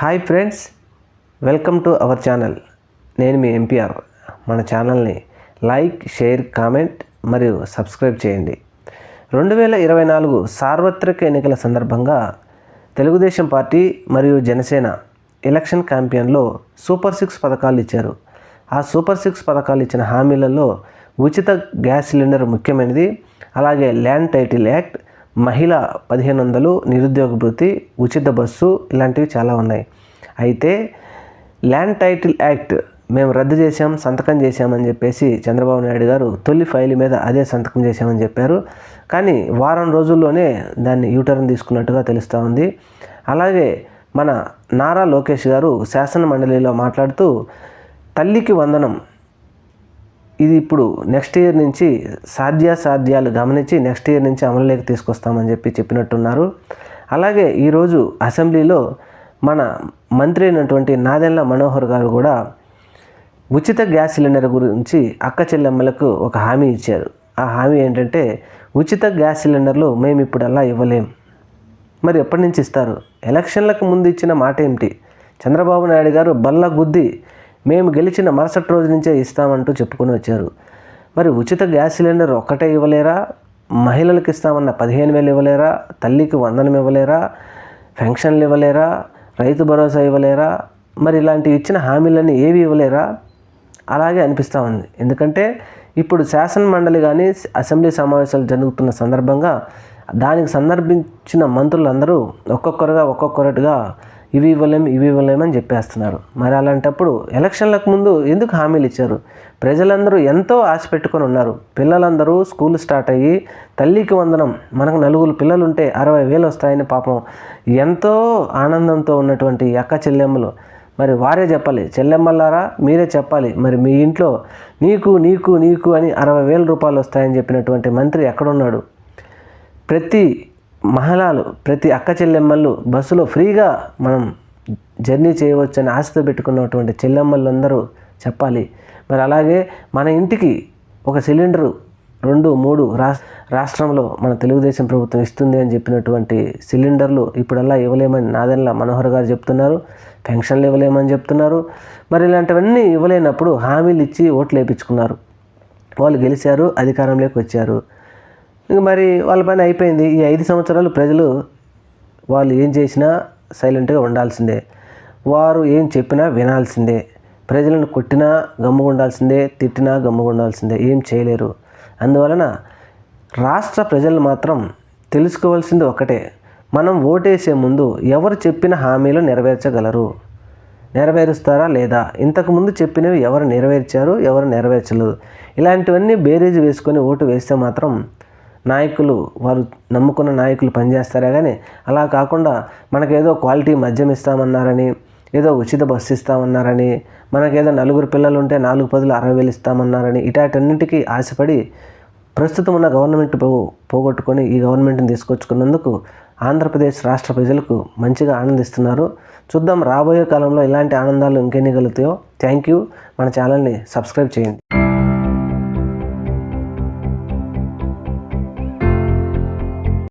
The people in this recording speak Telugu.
Hi friends welcome to our channel. నేను మీ ఎంపీఆర్. మన ఛానల్ని లైక్ షేర్ కామెంట్ మరియు సబ్స్క్రైబ్ చేయండి. రెండు వేల ఇరవై నాలుగు సార్వత్రిక ఎన్నికల సందర్భంగా తెలుగుదేశం పార్టీ మరియు జనసేన ఎలక్షన్ క్యాంపెయిన్లో సూపర్ సిక్స్ పథకాలు ఇచ్చారు. ఆ సూపర్ సిక్స్ పథకాలు ఇచ్చిన హామీలలో ఉచిత గ్యాస్ సిలిండర్ ముఖ్యమైనది. అలాగే ల్యాండ్ టైటిల్ యాక్ట్ మహిళ పదిహేను వందలు నిరుద్యోగ భృతి ఉచిత బస్సు ఇలాంటివి చాలా ఉన్నాయి. అయితే ల్యాండ్ టైటిల్ యాక్ట్ మేము రద్దు చేశాం సంతకం చేశామని చెప్పేసి చంద్రబాబు నాయుడు గారు తొలి ఫైల్ మీద అదే సంతకం చేశామని చెప్పారు. కానీ వారం రోజుల్లోనే దాన్ని యూటర్న్ తీసుకున్నట్టుగా తెలుస్తూ ఉంది. అలాగే మన నారా లోకేష్ గారు శాసన మండలిలో మాట్లాడుతూ తల్లికి వందనం ఇది ఇప్పుడు నెక్స్ట్ ఇయర్ నుంచి సాధ్యాసాధ్యాలు గమనించి నెక్స్ట్ ఇయర్ నుంచి అమలులోకి తీసుకొస్తామని చెప్పి చెప్పినట్టున్నారు. అలాగే ఈరోజు అసెంబ్లీలో మన మంత్రి అయినటువంటి నాదెండ్ల మనోహర్ గారు కూడా ఉచిత గ్యాస్ సిలిండర్ గురించి అక్క చెల్లెమ్మలకు ఒక హామీ ఇచ్చారు. ఆ హామీ ఏంటంటే ఉచిత గ్యాస్ సిలిండర్లు మేము ఇప్పుడు అలా ఇవ్వలేం. మరి ఎప్పటి నుంచి ఇస్తారు? ఎలక్షన్లకు ముందు ఇచ్చిన మాట ఏమిటి? చంద్రబాబు నాయుడు గారు బల్ల గుద్ది మేము గెలిచిన మరుసటి రోజు నుంచే ఇస్తామంటూ చెప్పుకొని వచ్చారు. మరి ఉచిత గ్యాస్ సిలిండర్ ఒక్కటే ఇవ్వలేరా? మహిళలకు ఇస్తామన్న పదిహేను వేలు ఇవ్వలేరా? తల్లికి వందనం ఇవ్వలేరా? పెన్షన్లు ఇవ్వలేరా? రైతు భరోసా ఇవ్వలేరా? మరి ఇలాంటివి ఇచ్చిన హామీలన్నీ ఏవి ఇవ్వలేరా? అలాగే అనిపిస్తూ ఉంది. ఎందుకంటే ఇప్పుడు శాసన మండలి కానీ అసెంబ్లీ సమావేశాలు జరుగుతున్న సందర్భంగా దానికి సందర్భించిన మంత్రులందరూ ఒక్కొక్కరుగా ఒక్కొక్కరుగా ఇవి ఇవ్వలేం ఇవి ఇవ్వలేమని చెప్పేస్తున్నారు. మరి అలాంటప్పుడు ఎలక్షన్లకు ముందు ఎందుకు హామీలు ఇచ్చారు? ప్రజలందరూ ఎంతో ఆశ పెట్టుకొని ఉన్నారు. పిల్లలందరూ స్కూల్ స్టార్ట్ అయ్యి తల్లికి వందనం మనకు నలుగురు పిల్లలు ఉంటే అరవై వేలు వస్తాయని పాపం ఎంతో ఆనందంతో ఉన్నటువంటి అక్క చెల్లెమ్మలు. మరి వారే చెప్పాలి చెల్లెమ్మలారా మీరే చెప్పాలి. మరి మీ ఇంట్లో నీకు నీకు నీకు అని అరవై వేల రూపాయలు వస్తాయని చెప్పినటువంటి మంత్రి ఎక్కడున్నాడు? ప్రతి మహిళలు ప్రతి అక్క చెల్లెమ్మలు బస్సులో ఫ్రీగా మనం జర్నీ చేయవచ్చని ఆశతో పెట్టుకున్నటువంటి చెల్లెమ్మలందరూ చెప్పాలి. మరి అలాగే మన ఇంటికి ఒక సిలిండరు రెండు మూడు రాష్ రాష్ట్రంలో మన తెలుగుదేశం ప్రభుత్వం ఇస్తుంది అని చెప్పినటువంటి సిలిండర్లు ఇప్పుడల్లా ఇవ్వలేమని నాదెన్ల మనోహర్ గారు చెప్తున్నారు. పెన్షన్లు ఇవ్వలేమని చెప్తున్నారు. మరి ఇలాంటివన్నీ ఇవ్వలేనప్పుడు హామీలు ఇచ్చి ఓట్లు వేయించుకున్నారు వాళ్ళు గెలిచారు అధికారంలోకి వచ్చారు. ఇంక మరి వాళ్ళ పని అయిపోయింది. ఈ ఐదు సంవత్సరాలు ప్రజలు వాళ్ళు ఏం చేసినా సైలెంట్గా ఉండాల్సిందే. వారు ఏం చెప్పినా వినాల్సిందే. ప్రజలను కొట్టినా గమ్ముగా ఉండాల్సిందే తిట్టినా గమ్ముగా ఉండాల్సిందే. ఏం చేయలేరు. అందువలన రాష్ట్ర ప్రజలు మాత్రం తెలుసుకోవాల్సింది ఒకటే. మనం ఓటేసే ముందు ఎవరు చెప్పిన హామీలు నెరవేర్చగలరు? నెరవేరుస్తారా లేదా? ఇంతకుముందు చెప్పినవి ఎవరు నెరవేర్చారు ఎవరు నెరవేర్చలేదు? ఇలాంటివన్నీ బేరేజ్ వేసుకొని ఓటు వేస్తే మాత్రం నాయకులు వారు నమ్ముకున్న నాయకులు పనిచేస్తారే కానీ అలా కాకుండా మనకేదో క్వాలిటీ మద్యం ఇస్తామన్నారని ఏదో ఉచిత బస్సు ఇస్తామన్నారని మనకేదో నలుగురు పిల్లలు ఉంటే నాలుగు పదులు అరవై వేలు ఇస్తామన్నారని ఇటాటన్నిటికీ ఆశపడి ప్రస్తుతం ఉన్న గవర్నమెంట్ పో పోగొట్టుకొని ఈ గవర్నమెంట్ని తీసుకొచ్చుకున్నందుకు ఆంధ్రప్రదేశ్ రాష్ట్ర ప్రజలకు మంచిగా ఆనందిస్తున్నారు. చూద్దాం రాబోయే కాలంలో ఇలాంటి ఆనందాలు ఇంకెన్ని కలుగుతాయో థ్యాంక్ యూ. మన ఛానల్ని సబ్స్క్రైబ్ చేయండి.